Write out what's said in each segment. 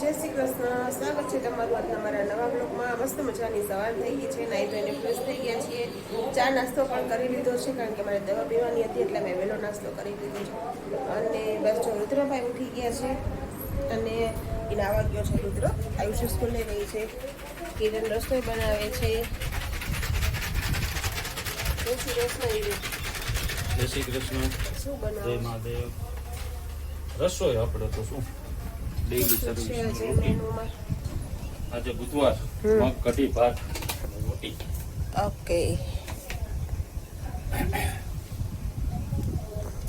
જય શ્રી કૃષ્ણ. સ્વાગત છે તમારું આજના મારા નવા બ્લોગમાં. મસ્ત મજાની સવાર થઈ ગઈ છે. નાઈ ધોઈને ફ્રેશ થઈ ગયા છીએ. ચા નાસ્તો પણ કરી લીધો છે કારણ કે મારે દવા પીવાની હતી એટલે મેં વહેલો નાસ્તો કરી લીધો છે. અને બસ જો રુદ્રભાઈ ઉઠી ગયા છે અને એ નાવા ગયો છે રુદ્ર. આયુષ્ય સ્કૂલે ગઈ છે. કિરણ રસોઈ બનાવે છે. જય શ્રી કૃષ્ણ. જય શ્રી કૃષ્ણ. શું મહાદેવ. રસોઈ આપણે તો શું? ડેઈલી સર્વિસ આજે બુધવાર. મગ કઢી ભાત રોટી. ઓકે.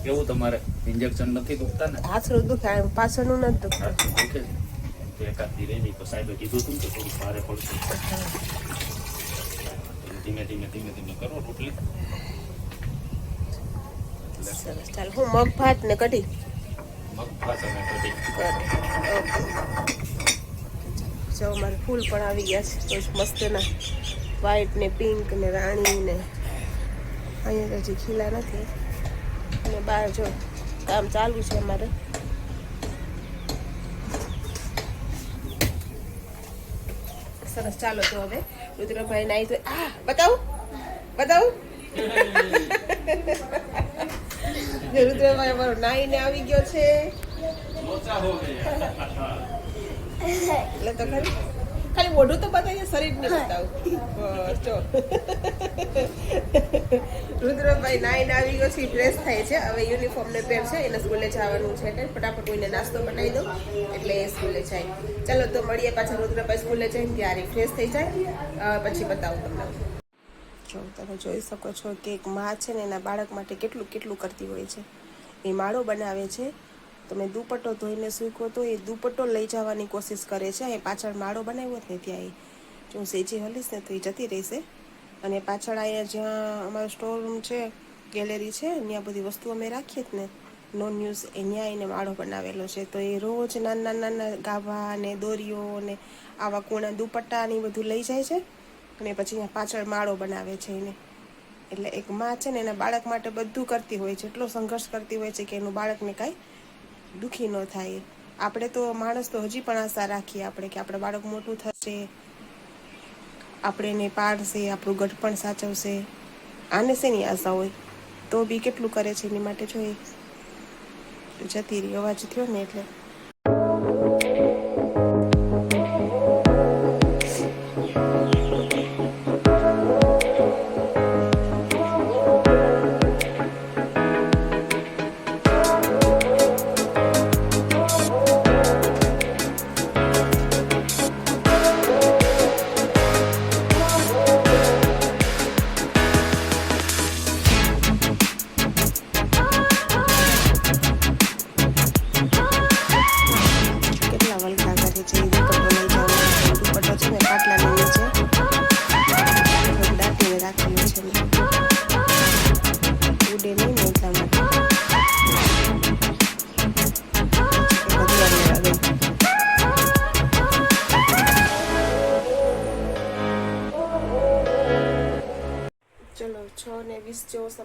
કેવું તમારે? ઇન્જેક્શન નથી દુખતા ને? હાથનું દુખે પાછળનું નથી દુખતું. દુખે છે. એકાદ ધીરે નહીં તો સાહેબે કીધું હતું કે થોડું ભારે પડશે. ધીમે ધીમે ધીમે ધીમે કરો રોટલી. સરસ ચાલ. હું મગ ભાત ને કઢી. મગ ભાત અને કઢી કરું ઓકે જો મારે ફૂલ પણ આવી ગયા છે તો મસ્તના વ્હાઈટ ને પિંક ને રાણી ને અહીંયા તો હજી ખીલા નથી અને બહાર જો કામ ચાલુ છે અમારે સરસ ચાલો તો હવે રુદ્રભાઈ નાઈ તો આ બતાવું બતાવું જો રુદ્રભાઈ અમારો નાઈને આવી ગયો છે. એટલે તો ખરી ખાલી મોઢું તો બતાવીએ શરીર ને બતાવું જો. રુદ્રભાઈ નાઈને આવી ગયો છે ફ્રેશ થાય છે. હવે યુનિફોર્મ ને પહેરશે એને સ્કૂલે જવાનું છે એટલે ફટાફટ કોઈને નાસ્તો બનાવી દો એટલે એ સ્કૂલે જાય. ચાલો તો મળીએ પાછા રુદ્રભાઈ સ્કૂલે જઈને ત્યારે ફ્રેશ થઈ જાય. પછી બતાવું તમને. જો તમે જોઈ શકો છો કે એક માં છે ને એના બાળક માટે કેટલું કેટલું કરતી હોય છે. એ માળો બનાવે છે. તમે દુપટ્ટો ધોઈને સૂકો તો એ દુપટ્ટો લઈ જવાની કોશિશ કરે છે. એ પાછળ માળો બનાવ્યો જ ને ત્યાં એ જો હું સેજી હલીશ ને તો એ જતી રહેશે. અને પાછળ અહીંયા જ્યાં અમારો સ્ટોર રૂમ છે ગેલેરી છે, ત્યાં બધી વસ્તુ અમે રાખીએ જ ને. નોન ન્યૂઝ એ ત્યાં એને માળો બનાવેલો છે. તો એ રોજ નાના નાના ગાભા ને દોરીઓ ને આવા કૂણા દુપટ્ટા ને બધું લઈ જાય છે. અને પછી પાછળ માળો બનાવે છે એને. એટલે એક માં છે ને એના બાળક માટે બધું કરતી હોય છે. એટલો સંઘર્ષ કરતી હોય છે કે એનું બાળકને કાંઈ દુઃખી ન થાય. આપણે તો માણસ તો હજી પણ આશા રાખીએ આપણે કે આપણે બાળક મોટું થશે. આપણે એને પાડશે, આપણું ગઢપણ સાચવશે. આને શેની આશા હોય? તો બી કેટલું કરે છે એની માટે? જોઈએ જતી રહી, અવાજ થયો ને એટલે.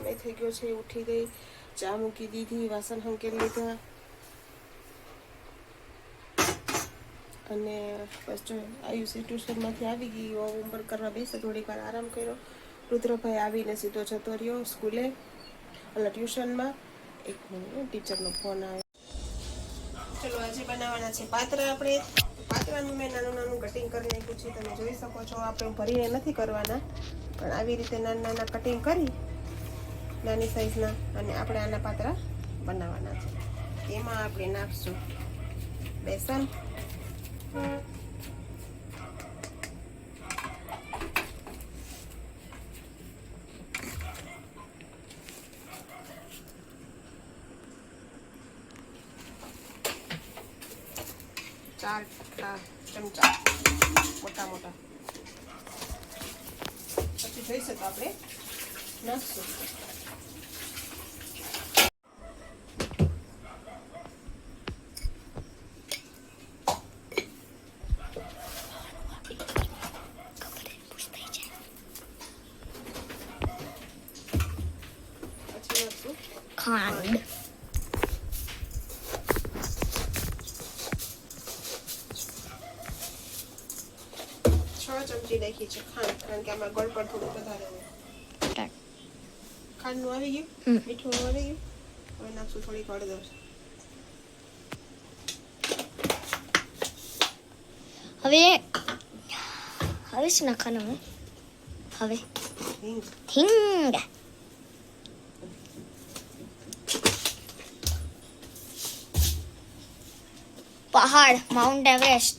સમય થઈ ગયો છે ઉઠી ગઈ. ચા મૂકી દીધી, વાસણ હંકેલી લીધા. અને બસ જો, આયુષી ટ્યુશનમાંથી આવી ગઈ હોમવર્ક કરવા બેસે, થોડીક વાર આરામ કર્યો. રુદ્રભાઈ આવીને સીધો જતો રહ્યો સ્કૂલે. એટલે ટ્યુશનમાં એક ટીચરનો ફોન આવે ચલો, આજે બનાવવાના છે પાત્ર આપણે. પાત્રાનું મેં નાનું નાનું કટિંગ કરી નાખ્યું છે, તમે જોઈ શકો છો, આપણે ભરીને નથી કરવાના. પણ આવી રીતે નાના નાના કટિંગ કરી નાની સાઈઝના અને આપણે આના પાત્રા બનાવવાના છે. એમાં આપણે નાખશું બેસન. ચાર ચમચા મોટા મોટા. પછી જોઈશે તો આપણે નાખશું ખાંડ ચમચી નાખી છે ખાંડ કારણ કે આમાં ગળપણ થોડું વધારે હોય ખાંડનું આવી ગયું. મીઠું આવી ગયું હવે નાખશું થોડીક હળદર હવે હવે શું નાખવાનું હવે હવે હિંગ પહાડ માઉન્ટ એવરેસ્ટ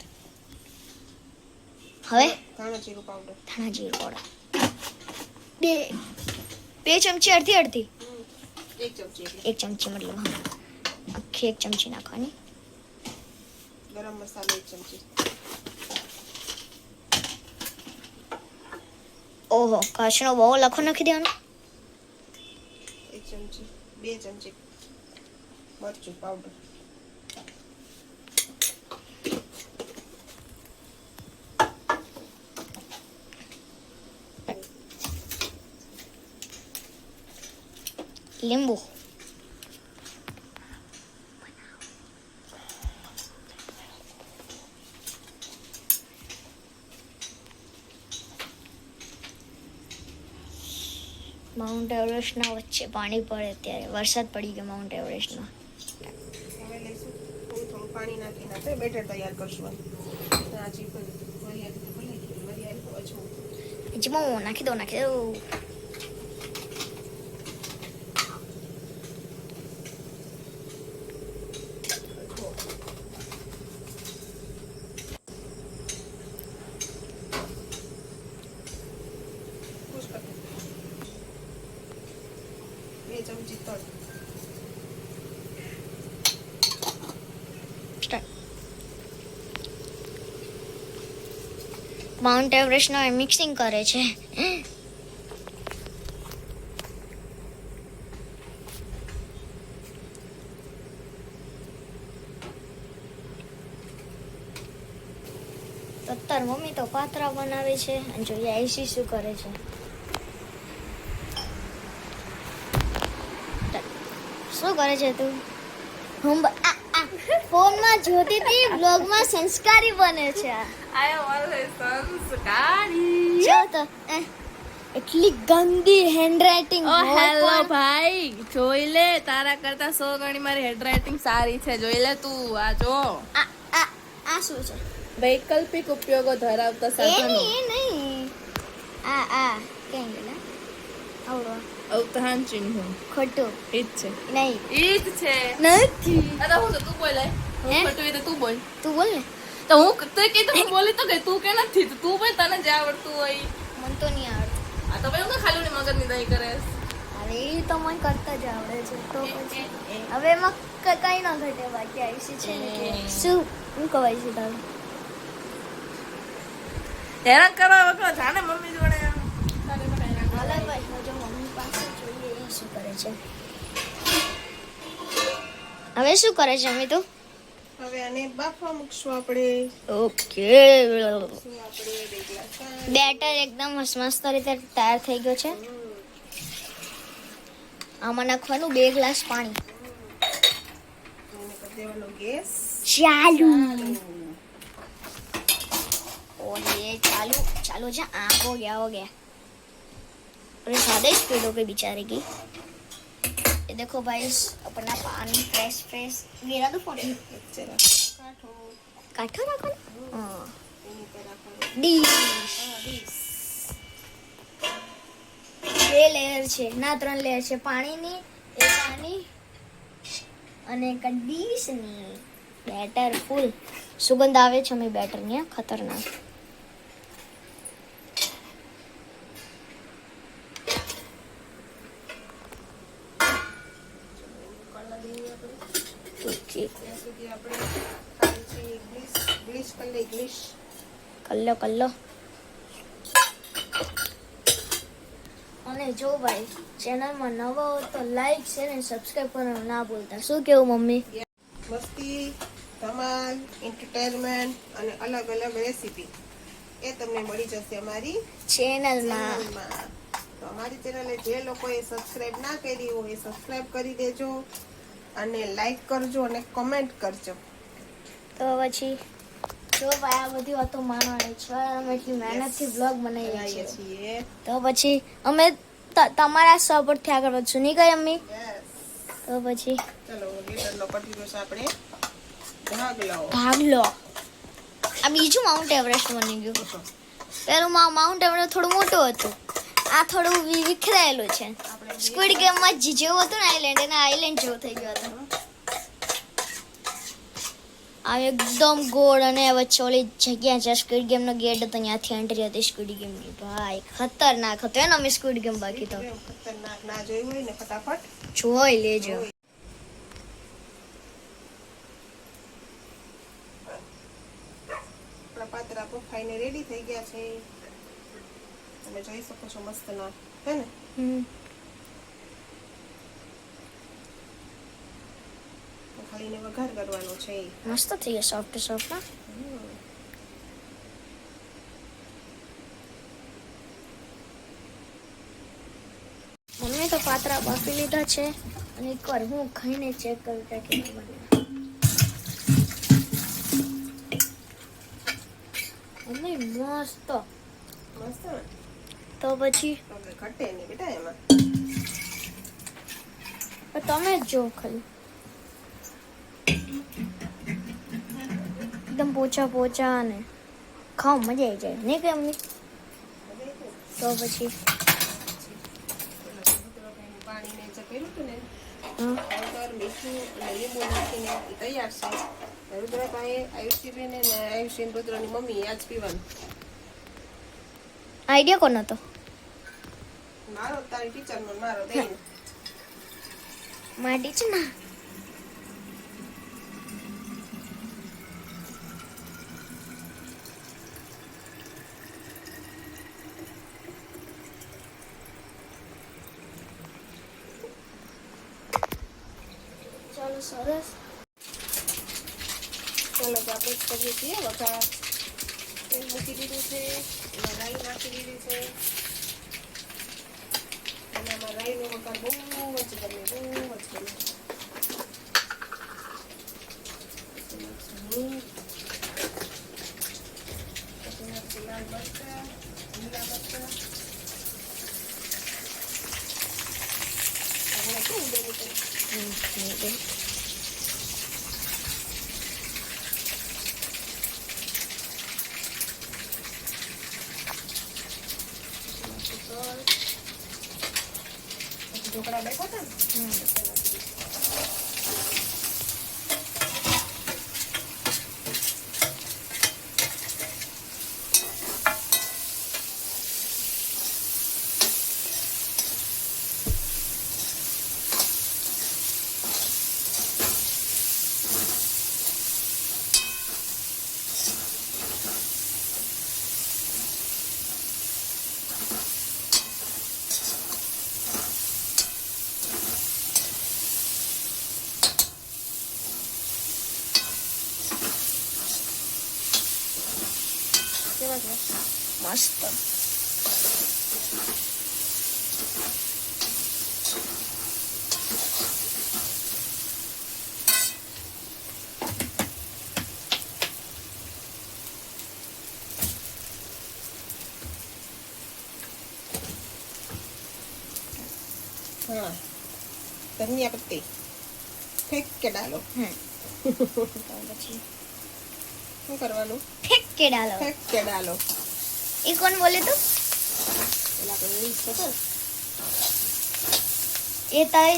હવે ધાણા જીરું પાવડર ધાણા જીરું પાવડર બે બે ચમચી અડધી અડધી? એક ચમચી એક ચમચી મતલબ હા. આખી એક ચમચી નાખવાની. ગરમ મસાલો એક ચમચી. ઓહો કાશનો બહુ લખો નાખી દેવાનો. એક ચમચી બે ચમચી મરચું પાવડર લીંબુ. માઉન્ટ એવરેસ્ટના વચ્ચે પાણી પડે ત્યારે વરસાદ પડી ગયો માઉન્ટ એવરેસ્ટમાં હવે લઈશું. થોડું થોડું પાણી બેટર તૈયાર કરશું હજી નાખી દો નાખી દો અજમો. ખુશ કરી દો. બે ચમચી તલ માઉન્ટ એવરેસ્ટનો એ મિક્સિંગ કરે છે. તો તાર મમ્મી તો પાત્રા બનાવે છે અને જોઈએ આઈસી શું કરે છે. શું કરે છે તું? હું ફોનમાં જોતી હતી બ્લોગમાં સંસ્કારી બને છે આ. જો તો એટલી ગંદી હેન્ડરાઇટિંગ ઓ હેલો ભાઈ જોઈ લે તારા કરતા સો ગણી મારી હેન્ડરાઇટિંગ સારી છે જોઈ લે તું આ જો. આ આ આ શું છે? વૈકલ્પિક ઉપયોગો ધરાવતા સાધનો. એ નહીં. આ આ કેમ ગયેલા? આવડો. અવતહાન ચિહ્ન. ખોટું. ઈ જ છે. નહીં. ઈ જ છે. નથી. અરે હું તો તું બોલે હે? ખોટું એ તો તું બોલ. તું બોલ ને. તો હું તે કીધું બોલી તો કે તું કે નથી? તો તું બોલ તને જે આવડતું હોય મને તો નહીં આવડતું. આ તો ભાઈ હું ખાલી ની મગજની દહીં કરે અરે એ તો મને કરતા જ આવડે છે. તો પછી હવે એમાં કઈ ના ઘટે બાકી આઈસી છે ને શું? હું કવાય છે તારું હેરાન કરવા વગર જાને મમ્મી જોડે. ભાઈ હવે મમ્મી પાસે જોઈએ એ શું કરે છે? હવે શું કરે છે અમી તું બેટર એકદમ મસ્ત રીતે તૈયાર થઈ ગયો છે. આમાં નાખવાનું બે ગ્લાસ પાણી. ચાલુ. ઓએ ચાલુ. ચાલू जा आँख हो गया हो गया अरे ज्यादा स्पीड हो गई बेचारे की देखो भाई अपना पानी फ्रेश फ्रेश गिरा दो फोन જરા કાઢો काठो रखो ना हाँ એની પર રાખવાનું ડીશ હા, ડીશ. બે લેયર છે ના ત્રણ લેયર છે પાણીની એક આની અને એક આ ડીશની બેટર ફૂલ સુગંધ આવે છે અમે બેટરની હા, ખતરનાક કલ્લો કલ્લો અને જો ભાઈ ચેનલમાં નવો હો તો લાઈક શેર અને સબસ્ક્રાઇબ કરવાનું ના ભૂલતા. શું કેવું મમ્મી? મસ્તી ધમાલ એન્ટરટેનમેન્ટ અને અલગ અલગ રેસીપી એ તમને મળી જશે અમારી ચેનલમાં. તો અમારી ચેનલે જે લોકોએ સબસ્ક્રાઇબ ના કરી હોય એ સબસ્ક્રાઇબ કરી દેજો અને લાઈક કરજો અને કમેન્ટ કરજો. તો પછી? જો ભાઈ આ બધી વાતો માનવાની છે. અમે એટલી મહેનતથી બ્લોગ બનાવીએ છીએ. તો પછી અમે તમારા સો પરથી આગળ વધશું. નહીં કઈ અમ્મી? તો પછી? ચલો આપણે. ભાગ લો. આ બીજું માઉન્ટ એવરેસ્ટ બની ગયું. પેલું માઉન્ટ એવરેસ્ટ થોડું મોટું હતું. આ થોડું વિખરાયેલું છે. સ્ક્વિડ ગેમમાં જે જેવું હતું ને આઈલેન્ડ એના આઈલેન્ડ જેવું થઈ ગયું હતું. આ એકદમ ગોળ અને વચ્ચે ઓલી જગ્યા છે. સ્ક્વિડ ગેમનો ગેટ હતો ત્યાંથી એન્ટ્રી હતી સ્ક્વિડ ગેમની ભાઈ ખતરનાક હતો એનો અમે સ્ક્વિડ ગેમ બાકી તો. ખતરનાક ના જોઈ હોય ને ફટાફટ. જોઈ લેજો. પાતરા રેડી થઈ ગયા છે. તમે જોઈ શકો છો મસ્ત ના હે ને? હમ. એને વઘાર કરવાનો છે મસ્ત થઈ ગયા સોફ્ટ સોફ્ટ મમ્મી તો પાતરા બાફી લીધા છે અને એકવાર હું ખાઈને ચેક કરું કે બને મમ્મી મસ્ત. મસ્ત? તો પછી? ઘટે નહીં બેટા એમાં. તમે જો ખાલી. એકદમ પોચા પોચા અને ખાવ મજા આવી જાય. નહીં કે અમને? તો પછી? તૈયાર છે રુદ્રભાઈ આયુષીબેન અને આયુષીન રુદ્રની મમ્મી આજ પીવાનું આઈડિયા કોનો હતો? મારો તારી ટીચરનો મારો દઈને મારી છે ચાલો સરસ. ચાલો તો આપણે કરીએ છીએ વઘાર તેલ મૂકી દીધું છે એમાં રાઈ નાખી દીધી છે. અને આમાં રાઈનો વઘાર બહુ જ ગમે, બહુ જ પછી નાખશું હિંગ. પછી નાખશું લાલ મરચાં લીલા મરચાં આપણે કેવું બેનું છે? ઢોકળા બેઠા હતા ને કેવા છે મસ્ત हाँ धनिया पत्ती फेंक के डालो હમ તો પછી શું કરવાનું ફેંક કે ડાલો ફેંક કે डालो એ કોણ બોલે તો પેલા આપણે ઇંગ્લિશ છે ને એ તારે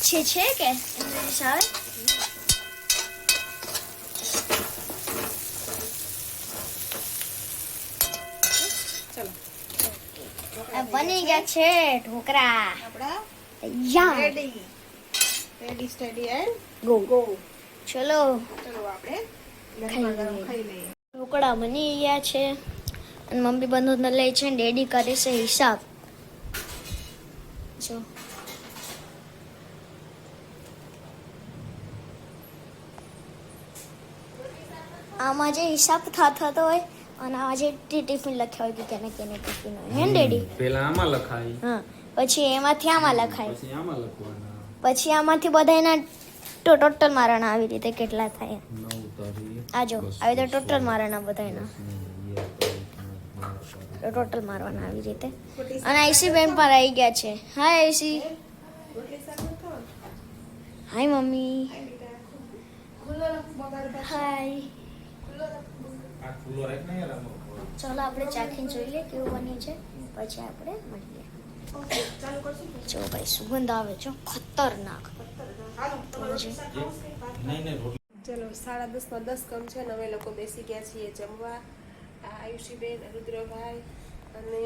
છે છે કે ઇંગ્લિશ આવે ચલો આ બની ગયા છે ઢોકરા આપણા યા ready ready study and go go ચલો. ચલો આપણે ખાઈ લઈએ. ઢોકળા બની ગયા છે. અને મમ્મી બંધુ લઈ છે ને ડેડી કરે છે હિસાબ. જો. આમાં જે હિસાબ થા થતો હોય અને આ જે ટી- ટિફિન લખ્યા હોય કે કેને કેને ટિફિન હોય. હે ડેડી પેલા આમાં લખાય. હા. પછી એમાંથી આમાં લખાય. પછી આમાં લખવાના. પછી આમાંથી બધા એના ટોટલ મારણા આવી રીતે કેટલા થાય. આજો આ જો આવી રીતે ટોટલ મારવાના બધાયના. તો ટોટલ મારવાના આવી રીતે. અને આઈસી બેન પર આવી ગયા છે. હાય આઈસી. Hi mummy. હાય ચાલો આપણે ચાખીને જોઈ લઈએ કેવું બન્યું છે. પછી આપણે મળીએ. જો ભાઈ સુગંધ આવે છે ખતરનાક ચલો સાડા દસમાં દસ કમ છે ને અમે લોકો બેસી ગયા છીએ જમવા આયુષી આયુષીબેન રુદ્રભાઈ અને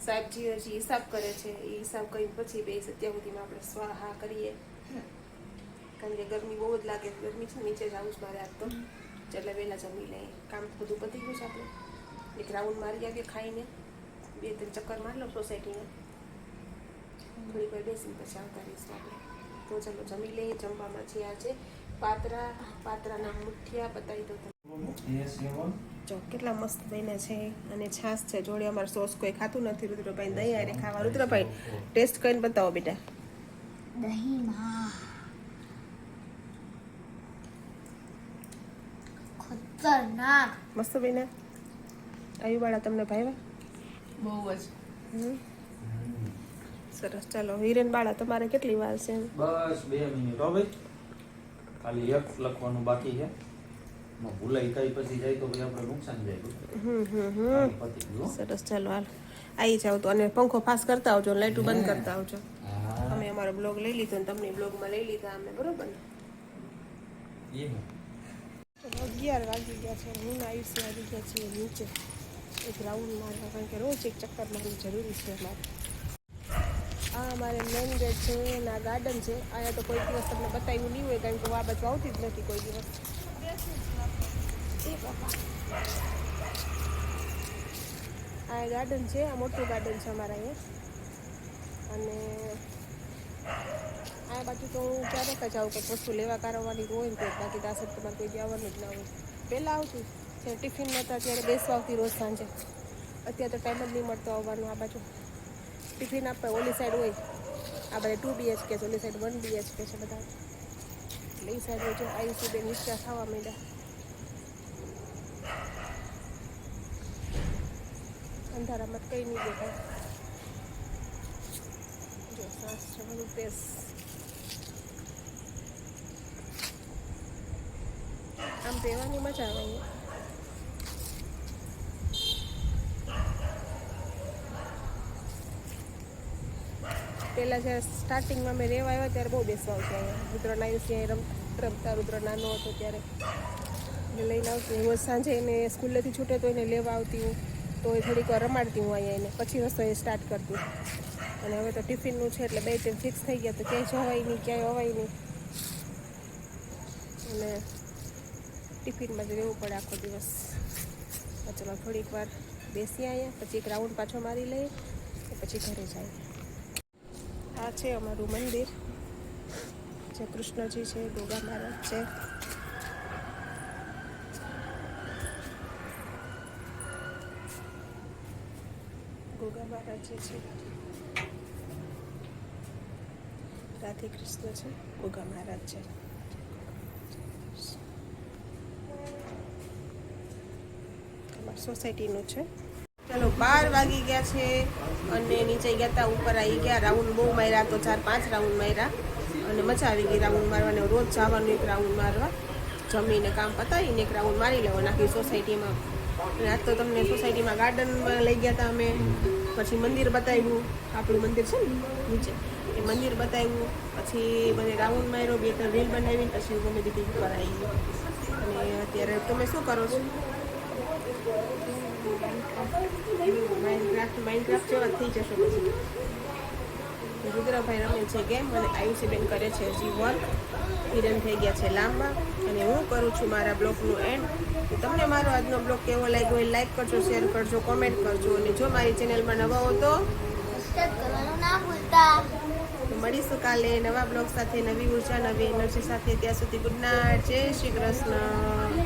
સાહેબજી હજી હિસાબ કરે છે એ હિસાબ કરી પછી બે અત્યાર સુધીમાં આપણે સ્વાહા કરીએ કારણ કે ગરમી બહુ જ લાગે ગરમી છે નીચે જવું જ મારે આજ તો એટલે વહેલા જમી લઈએ કામ બધું પતી ગયું છે આપણે એક રાઉન્ડ મારી આવીએ ખાઈને બે ત્રણ ચક્કર મારી લો સોસાયટીમાં થોડીક વાર બેસીને પછી આવતા રહીશું આપણે. તો ચાલો જમી લઈએ જમવામાં છે આજે પાતરા પાતરાના મુઠિયા બતાવી દો તમે જો કેટલા મસ્ત બન્યા છે અને છાશ છે. જોડે અમારે સોસ કોઈ ખાતું નથી રુદ્રભાઈ દહીં હારે ખાવા. રુદ્રભાઈ ટેસ્ટ કરીને બતાવો બેટા. દહીંમાં. ખતરનાક મસ્ત બન્યા? આયુવાળા તમને ભાઈવા? બહુ જ. હમ. સરસ. ચાલો હિરેન બાળા તમારે કેટલી વાર છે? બસ બે મિનિટ હો ભાઈ. ખાલી એક લખવાનું બાકી છે. ભૂલાઈ કઈ પછી જાય તો ભાઈ આપણે નુકસાન જાય સરસ ચાલો હાલ. આવી જાવ તો અને પંખો ફાસ કરતા આવજો લાઈટું બંધ કરતા આવજો. અમે અમારો બ્લોગ લઈ લીધો ને તમને બ્લોગમાં લઈ લીધા અમે બરોબર ને? અગિયાર વાગી ગયા છે હું આયુષ્ય આવી ગયા છીએ નીચે. એક રાઉન્ડ મારવા કારણ કે રોજ એક ચક્કર મારવું જરૂરી છે અમારે. આ અમારે મેન ગેટ છે અને આ ગાર્ડન છે. અહીંયા તો કોઈ દિવસ તમને બતાવ્યું નહીં હોય, કારણ કે હું આ બાજુ આવતી જ નથી કોઈ દિવસ. આ ગાર્ડન છે, આ મોટું ગાર્ડન છે અમારા અહીંયા. અને આ બાજુ તો હું ક્યારેક જ આવું, કંઈક વસ્તુ લેવા કારવવાની હોય ને બાકી દાસ આ તમારે કોઈ જવાનું જ ના હોય. પહેલાં આવતું, જ્યારે ટિફિન નહોતા, ત્યારે બેસવા આવતી રોજ સાંજે. અત્યારે તો ટાઈમ જ નહીં મળતો આવવાનું આ બાજુ. ટિફિન આપે ઓલી સાઈડ હોય. આ બધા ટુ બીએચકે છે, ઓલી સાઈડ વન બીએચકે છે બધા. એટલે એ સાઈડ હોય છે આયુષી બેન હિસ્સા થવા માંડ્યા. અંધારામાં કંઈ નહીં દેખાય. જો, સાસ છે આમ રહેવાની મજા આવે. પહેલાં જ્યારે સ્ટાર્ટિંગમાં મેં રહેવા આવ્યા ત્યારે બહુ બેસવા આવતી અહીંયા. રુદ્ર નાયુસી રમ, રમતા રુદ્ર નાનો હતો ત્યારે. એને લઈને આવતી હું. સાંજે એને સ્કૂલેથી છૂટે તો એને લેવા આવતી હું. તો એ થોડીક વાર રમાડતી હું અહીંયા એને. પછી રસોઈ સ્ટાર્ટ કરતી. અને હવે તો ટિફિનનું છે એટલે બે ટાઈમ ફિક્સ થઈ ગયા તો ક્યાંય જવાય નહીં, ક્યાંય અવાય નહીં. અને ટિફિનમાં જ રહેવું પડે આખો દિવસ. ચલો થોડીક વાર બેસી આવ્યા પછી એક રાઉન્ડ પાછો મારી લઈએ. પછી ઘરે જાય. આ છે અમારું મંદિર. જે કૃષ્ણજી છે, ગોગા મહારાજ છે. ગોગા મહારાજ જે છે, રાધે કૃષ્ણ છે, ગોગા મહારાજ છે. સોસાયટીનું છે. ચાલો, બાર વાગી ગયા છે અને નીચે ગયા હતા ઉપર આવી ગયા. રાઉન્ડ બહુ માર્યા તો ચાર, પાંચ રાઉન્ડ માર્યા. અને મજા આવી ગઈ રાઉન્ડ મારવાને. રોજ જવાનું એક રાઉન્ડ મારવા. જમીને કામ પતાવીને એક રાઉન્ડ મારી લેવાના આખી સોસાયટીમાં. અને આજ તો તમને સોસાયટીમાં ગાર્ડનમાં લઈ ગયા હતા અમે. પછી મંદિર બતાવ્યું. આપણું મંદિર છે ને, નીચે. એ મંદિર બતાવ્યું. પછી મને રાઉન્ડ માર્યો, બે ત્રણ રીલ બનાવી પછી ગમે દીધી ઉપર આવી અને અત્યારે તમે શું કરો છો? માઇન્ડક્રાફ્ટ જેવા થઈ જશો પછી. રુદ્રભાઈ રમે છે ગેમ અને આયુષીબેન કરે છે હજી વર્ક હિરન થઈ ગયા છે લાંબા. અને હું કરું છું મારા બ્લોગનું એન્ડ તમને મારો આજનો બ્લોગ કેવો લાગ્યો હોય લાઈક કરજો શેર કરજો કોમેન્ટ કરજો. અને જો મારી ચેનલમાં નવા હો તો મળીશું કાલે નવા બ્લોગ સાથે નવી ઊર્જા નવી એનર્જી સાથે. ત્યાં સુધી ગુડ નાઇટ જય શ્રી કૃષ્ણ.